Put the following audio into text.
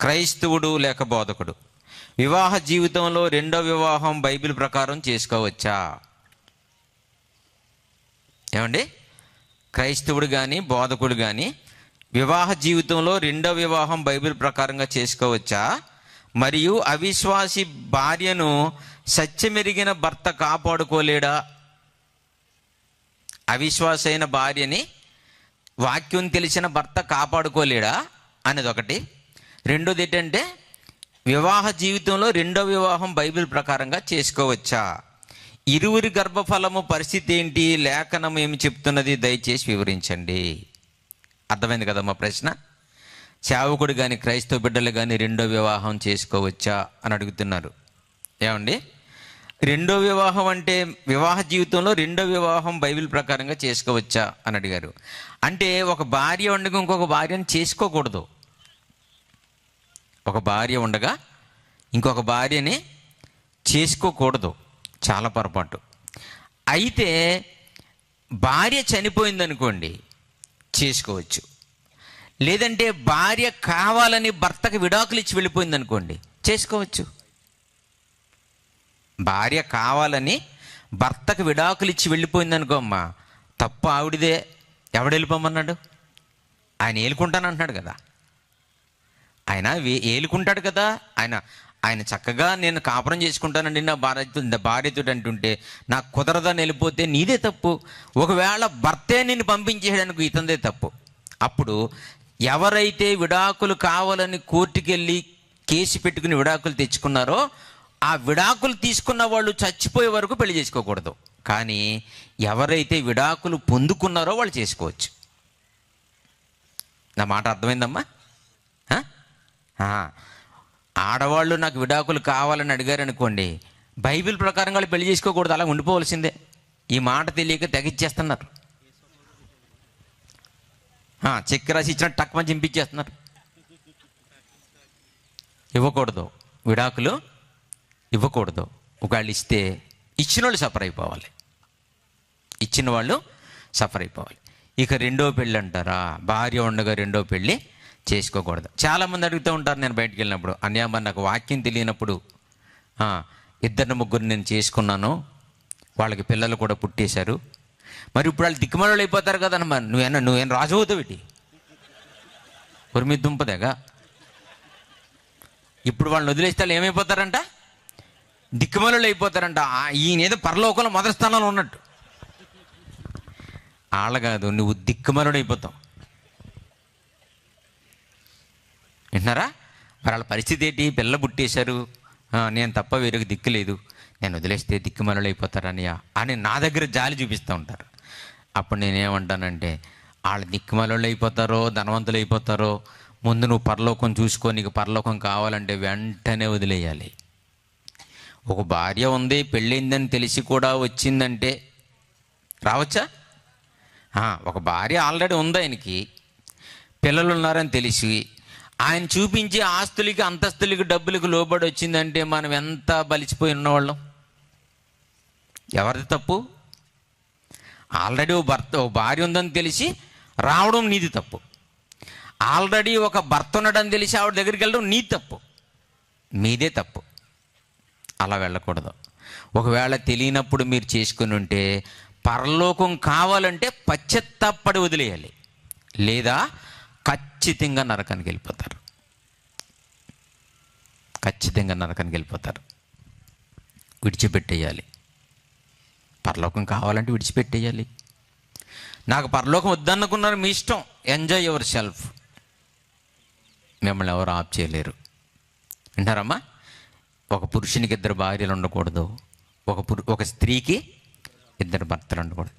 క్రైస్తవుడు లేక బోధకుడు. వివాహ జీవితంలో రెండో వివాహం బైబిల్ ప్రకారం చేసుకోవచ్చా? ఏమండి? క్రైస్తవుడు కానీ బోధకుడు కానీ వివాహ జీవితంలో రెండో వివాహం బైబిల్ ప్రకారంగా చేసుకోవచ్చా? మరియు అవిశ్వాసి భార్యను సత్యమెరిగిన భర్త కాపాడుకోలేడా? అవిశ్వాస అయిన భార్యని వాక్యం తెలిసిన భర్త కాపాడుకోలేడా? అనేది ఒకటి. రెండోది ఏంటంటే వివాహ జీవితంలో రెండో వివాహం బైబిల్ ప్రకారంగా చేసుకోవచ్చా? ఇరువురి గర్భఫలము పరిస్థితి ఏంటి? లేఖనం ఏమి చెప్తున్నది? దయచేసి వివరించండి. అర్థమైంది కదా మా ప్రశ్న? సేవకుడు కానీ క్రైస్తవ బిడ్డలు కానీ రెండో వివాహం చేసుకోవచ్చా అని అడుగుతున్నారు. ఏమండి? రెండో వివాహం అంటే వివాహ జీవితంలో రెండో వివాహం బైబిల్ ప్రకారంగా చేసుకోవచ్చా అని అడిగారు. అంటే ఒక భార్య ఉండగా ఇంకొక భార్యను చేసుకోకూడదు. ఒక భార్య ఉండగా ఇంకొక భార్యని చేసుకోకూడదు. చాలా పొరపాటు. అయితే భార్య చనిపోయిందనుకోండి చేసుకోవచ్చు. లేదంటే భార్య కావాలని భర్తకు విడాకులు ఇచ్చి వెళ్ళిపోయిందనుకోండి చేసుకోవచ్చు. భార్య కావాలని భర్తకు విడాకులు ఇచ్చి వెళ్ళిపోయిందనుకో అమ్మా తప్పు ఆవిడిదే. ఎవడు వెళ్ళిపోమన్నాడు? ఆయన ఏలుకుంటానంటున్నాడు కదా. ఆయన వే- ఏలుకుంటాడు కదా. ఆయన ఆయన చక్కగా నేను కాపురం చేసుకుంటానండి నా భార్యతో నా భార్యతో అంటుంటే నాకు కుదరదని వెళ్ళిపోతే నీదే తప్పు. ఒకవేళ భర్తే నిన్ను పంపించేయడానికి ఇతందే తప్పు. అప్పుడు ఎవరైతే విడాకులు కావాలని కోర్టుకెళ్ళి కేసు పెట్టుకుని విడాకులు తెచ్చుకున్నారో ఆ విడాకులు తీసుకున్న వాళ్ళు చచ్చిపోయే వరకు పెళ్ళి చేసుకోకూడదు. కానీ ఎవరైతే విడాకులు పొందుకున్నారో వాళ్ళు చేసుకోవచ్చు. నా మాట అర్థమైందమ్మా? ఆడవాళ్ళు నాకు విడాకులు కావాలని అడిగారు అనుకోండి బైబిల్ ప్రకారం వాళ్ళు పెళ్ళి చేసుకోకూడదు అలా ఉండిపోవలసిందే. ఈ మాట తెలియక తెగిచ్చేస్తున్నారు. ఆ, చెక్ రాసి ఇచ్చిన టక్మని చింపించేస్తున్నారు. ఇవ్వకూడదు విడాకులు ఇవ్వకూడదు. ఒకవేళ ఇస్తే ఇచ్చిన వాళ్ళు సఫర్ అయిపోవాలి. ఇచ్చిన వాళ్ళు సఫర్ అయిపోవాలి. ఇక రెండో పెళ్ళి అంటారా భార్య ఉండగా రెండో పెళ్ళి చేసుకోకూడదు. చాలామంది అడుగుతూ ఉంటారు నేను బయటికి వెళ్ళినప్పుడు అన్యా నాకు వాక్యం తెలియనప్పుడు ఇద్దరిని ముగ్గురు నేను చేసుకున్నాను వాళ్ళకి పిల్లలు కూడా పుట్టేశారు. మరి ఇప్పుడు వాళ్ళు దిక్కుమలు అయిపోతారు కదా మరి. నువ్వేనా నువ్వేం రాజవుతావిటి అవుతావు ఇటు? దుంపదేగా? ఇప్పుడు వాళ్ళని వదిలేస్తే వాళ్ళు ఏమైపోతారంట? దిక్కుమలు అయిపోతారంట. ఈయన ఏదో పరలోకంలో మొదటి స్థానంలో ఉన్నట్టు. వాళ్ళ కాదు నువ్వు దిక్కుమలుడు అయిపోతావు. వింటున్నారా మరి వాళ్ళ పరిస్థితి ఏంటి? పిల్ల పుట్టేశారు. నేను తప్ప వేరొక దిక్కు లేదు. నేను వదిలేస్తే దిక్కుమలుడు అని నా దగ్గర జాలి చూపిస్తూ ఉంటారు. అప్పుడు నేనేమంటానంటే వాళ్ళు దిక్కుమలుళ్ళు అయిపోతారో ధనవంతులు అయిపోతారో ముందు నువ్వు పరలోకం చూసుకో నీకు పరలోకం కావాలంటే వెంటనే వదిలేయాలి. ఒక భార్య ఉంది పెళ్ళైందని తెలిసి కూడా వచ్చిందంటే రావచ్చా? ఒక భార్య ఆల్రెడీ ఉంది ఆయనకి. పిల్లలు ఉన్నారని తెలిసి ఆయన చూపించే ఆస్తులకి అంతస్తులకి డబ్బులకు లోబడి వచ్చిందంటే మనం ఎంత బలిచిపోయి ఉన్నవాళ్ళం? ఎవరిది తప్పు? ఆల్రెడీ ఓ భర్త ఓ భార్య ఉందని తెలిసి రావడం నీది తప్పు. ఆల్రెడీ ఒక భర్త ఉన్నాడని తెలిసి ఆవిడ దగ్గరికి వెళ్ళడం నీ తప్పు. మీదే తప్పు. అలా వెళ్ళకూడదు. ఒకవేళ తెలియనప్పుడు మీరు చేసుకుని ఉంటే పరలోకం కావాలంటే పశ్చత్తాపడి వదిలేయాలి. లేదా ఖచ్చితంగా నరకానికి వెళ్ళిపోతారు. ఖచ్చితంగా నరకానికి వెళ్ళిపోతారు. విడిచిపెట్టేయాలి. పరలోకం కావాలంటే విడిచిపెట్టేయాలి. నాకు పరలోకం వద్దనుకున్నారు మీ ఇష్టం. ఎంజాయ్ యువర్ సెల్ఫ్ మిమ్మల్ని ఎవరు ఆప్ చేయలేరు. వింటారమ్మా? ఒక పురుషునికి ఇద్దరు భార్యలు ఉండకూడదు. ఒక పురు ఒక స్త్రీకి ఇద్దరు భర్తలు ఉండకూడదు.